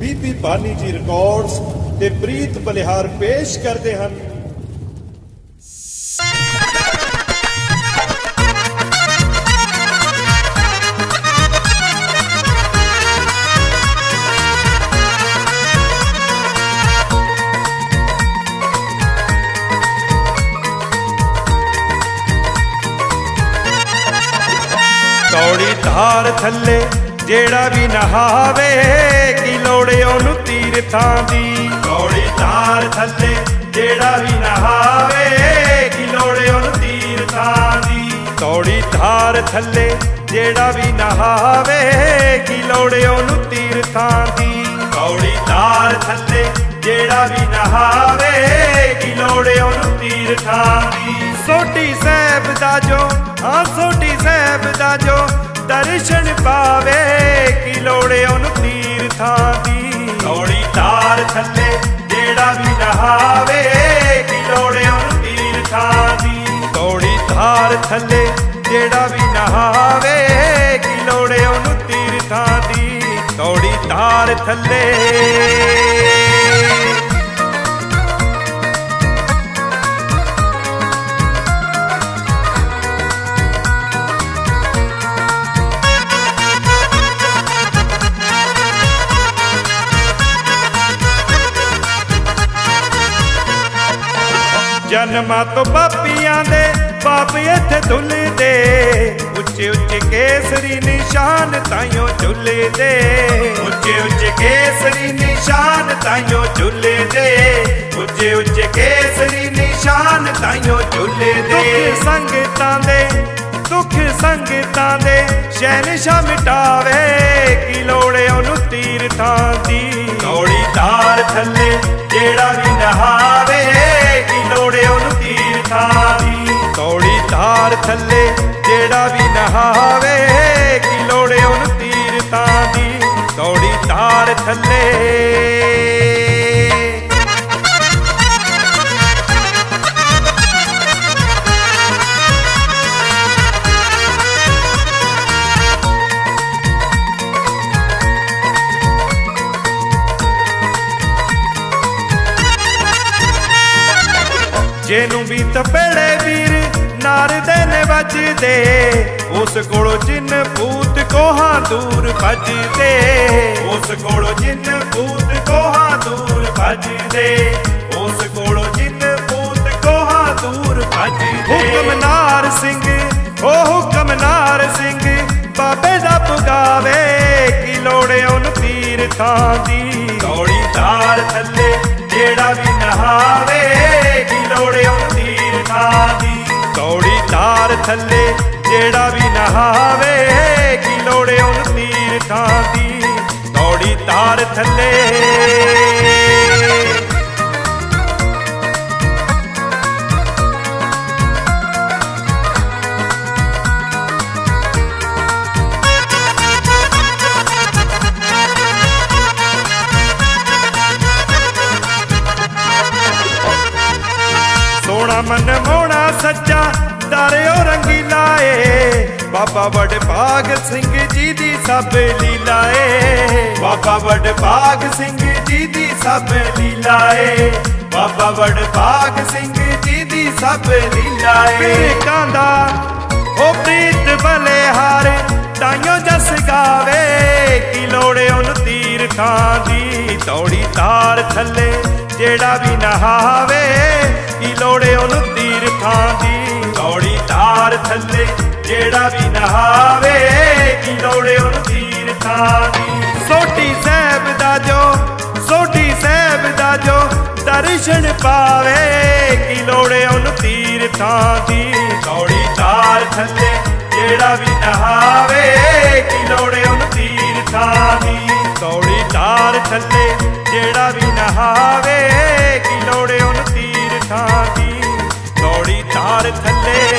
ਬੀਬੀ ਬਾਨੀ ਜੀ ਰਿਕਾਰਡਸ ਤੇ ਪ੍ਰੀਤ ਬਲਿਹਾਰ ਪੇਸ਼ ਕਰਦੇ ਹਨ। ਕੌੜੀ ਧਾਰ ਥੱਲੇ ਜਿਹੜਾ ਵੀ ਨਹਾਵੇ ਕੀ ਲੋੜ ਉਹਨੂੰ ਤੀਰਥਾਂ ਦੀ? ਕੌੜੀ ਧਾਰ ਥੱਲੇ ਜਿਹੜਾ ਵੀ ਨਹਾਵੇ ਕੀ ਲੋੜ ਉਹਨੂੰ ਤੀਰਥਾਂ ਦੀ? ਕੌੜੀ ਧਾਰ ਥੱਲੇ ਜਿਹੜਾ ਵੀ ਨਹਾਵੇ ਕੀ ਲੋੜ ਉਹਨੂੰ ਤੀਰਥਾਂ ਦੀ? ਕੌੜੀ ਧਾਰ ਥੱਲੇ ਜਿਹੜਾ ਵੀ ਨਹਾਵੇ ਕੀ ਲੋੜ ਉਹਨੂੰ ਤੀਰਥਾਂ ਦੀ? ਸੋਢੀ ਸਾਹਿਬ ਦਾ ਜੋ ਹਾਂ ਸੋਢੀ ਸਾਹਿਬ ਦਾ ਜੋ ਦਰਸ਼ਨ ਪਾਵੇ ਕੀ ਲੋੜ ਉਹਨੂੰ ਤੀਰਥਾਂ ਦੀ। ਕੌੜੀ ਧਾਰ ਥੱਲੇ ਜਿਹੜਾ ਵੀ ਨਹਾਵੇ ਕੀ ਲੋੜ ਉਹਨੂੰ ਤੀਰਥਾਂ ਦੀ। ਕੌੜੀ ਧਾਰ ਥੱਲੇ ਜਿਹੜਾ ਵੀ ਨਹਾਵੇ ਕੀ ਲੋੜ ਉਹਨੂੰ ਤੀਰਥਾਂ ਦੀ। ਕੌੜੀ ਧਾਰ ਥੱਲੇ ਜਨਮਾਂ ਤੋਂ ਪਾਪੀਆਂ ਦੇ ਪਾਪ ਇੱਥੇ ਧੁੱਲਦੇ। ਉੱਚੇ ਉੱਚੇ ਕੇਸਰੀ ਨਿਸ਼ਾਨ ਤਾਈਓ ਝੁੱਲਦੇ। ਉੱਚੇ ਉੱਚੇ ਕੇਸਰੀ ਨਿਸ਼ਾਨ ਤਾਈਓ ਝੁੱਲਦੇ। ਉੱਚੇ ਉੱਚੇ ਕੇਸਰੀ ਨਿਸ਼ਾਨ ਤਾਈਓ ਝੁੱਲਦੇ। ਸੰਗਤਾਂ ਦੇ ਦੁੱਖ ਸੰਗਤਾਂ ਦੇ ਸ਼ਹਿਨਸ਼ਾਹ ਮਿਟਾਵੇ। ਕੀ ਲੋੜੇ ਉਹਨੂੰ ਤੀਰਥਾਂ ਦੀ? ਕੌੜੀ ਧਾਰ ਥੱਲੇ ਜਿਹੜਾ ਵੀ ਨਹਾਵੇ। ਤੀਰਥਾਂ ਦੀ ਧਾਰ ਥੱਲੇ ਜਿਹੜਾ ਵੀ ਨਹਾਵੇ, ਕੀ ਲੋੜੇ ਉਹਨੂੰ ਤੀਰਥਾਂ ਦੀ? ਕੌੜੀ ਧਾਰ ਥੱਲੇ। ਜਿਹਨੂੰ ਵੀ ਤਪੜੇ ਵੀਰ ਨਾਰਦੇ ਨੇ ਵੱਜਦੇ, ਉਸ ਕੋਲੋਂ ਜਿੰਨ ਭੂਤ ਕੋਹਾਂ ਦੂਰ ਭੱਜਦੇ ਉਸ ਕੋਲੋਂ ਜਿੰਨ ਭੂਤ ਕੋਹਾਂ ਦੂਰ ਭੱਜਦੇ ਉਸ ਕੋਲੋਂ ਜਿੰਨ ਭੂਤ ਕੋਹਾਂ ਦੂਰ ਭੱਜਦੇ ਹੁਕਮਨਾਰ ਸਿੰਘ, ਓ ਹੁਕਮਨਾਰ ਸਿੰਘ, ਬਾਬੇ ਦਾ ਪੁਗਾਵੇ, ਕੀ ਲੋੜੇ ਉਹਨੂੰ ਤੀਰਥਾਂ ਦੀ? ਕੌੜੀ ਧਾਰ ਥੱਲੇ, ਜਿਹੜਾ ਵੀ ਨਹਾਵੇ ਦੀ ਕੌੜੀ ਧਾਰ ਥੱਲੇ ਜਿਹੜਾ ਵੀ ਨਹਾਵੇ, ਕੀ ਲੋੜੇ ਉਹਨੂੰ ਤੀਰਥਾਂ ਦੀ? ਕੌੜੀ ਧਾਰ ਥੱਲੇ ਮਨ ਮੋਣਾ ਸੱਚਾ ਡਰਿਓ ਰੰਗੀਲਾ ਏ ਬਾਬਾ ਵਡਭਾਗ ਸਿੰਘ ਜੀ ਦੀ ਸਭ ਲੀਲਾ ਏ ਬਾਬਾ ਵਡ ਵਡਭਾਗ ਸਿੰਘ ਜੀ ਦੀ ਸਭ ਲੀਲਾ ਏ ਬਾਬਾ ਵਡ ਭਾਗ ਸਿੰਘ ਜੀ ਦੀ ਸਭ ਲੀਲਾ ਏ ਕਾਂਦਾ ਉਹ ਪ੍ਰੀਤ ਹਾਰੇ, ਤਾਈਓ ਜਸ ਗਾਵੇ, ਕੀ ਲੋੜੇ ਉਹਨੂੰ ਤੀਰਥਾਂ ਦੀ? ਤੌੜੀ ਤਾਰ ਥੱਲੇ ਜਿਹੜਾ ਵੀ ਨਹਾਵੇ, ਕੀ ਲੋੜੇ ਉਹਨੂੰ ਤੀਰਥਾਂ ਦੀ? ਤੌੜੀ ਤਾਰ ਥੱਲੇ ਜਿਹੜਾ ਵੀ ਨਹਾਵੇ, ਕੀ ਲੋੜੇ ਉਹਨੂੰ ਤੀਰਥਾਂ ਦੀ? ਸੋਢੀ ਸਾਹਿਬ ਦਾ ਜੋ, ਸੋਢੀ ਸਾਹਿਬ ਦਾ ਜੋ ਦਰਸ਼ਨ ਪਾਵੇ, ਕੀ ਲੋੜੇ ਉਹਨੂੰ ਤੀਰਥਾਂ ਦੀ? ਤੌੜੀ ਤਾਰ ਥੱਲੇ, ਜਿਹੜਾ ਵੀ ਨਹਾਵੇ, ਕੀ ਲੋੜੇ ਉਹਨੂੰ ਤੀਰਥਾਂ ਦੀ? ਤੌੜੀ ਤਾਰ ਥੱਲੇ, ਜਿਹੜਾ ਵੀ ਨਹਾਵੇ, ਕੀ ਲੋੜੇ ਉਹਨੂੰ ਤੀਰਥਾਂ ਦੀ? ਤੌੜੀ ਤਾਰ ਥੱਲੇ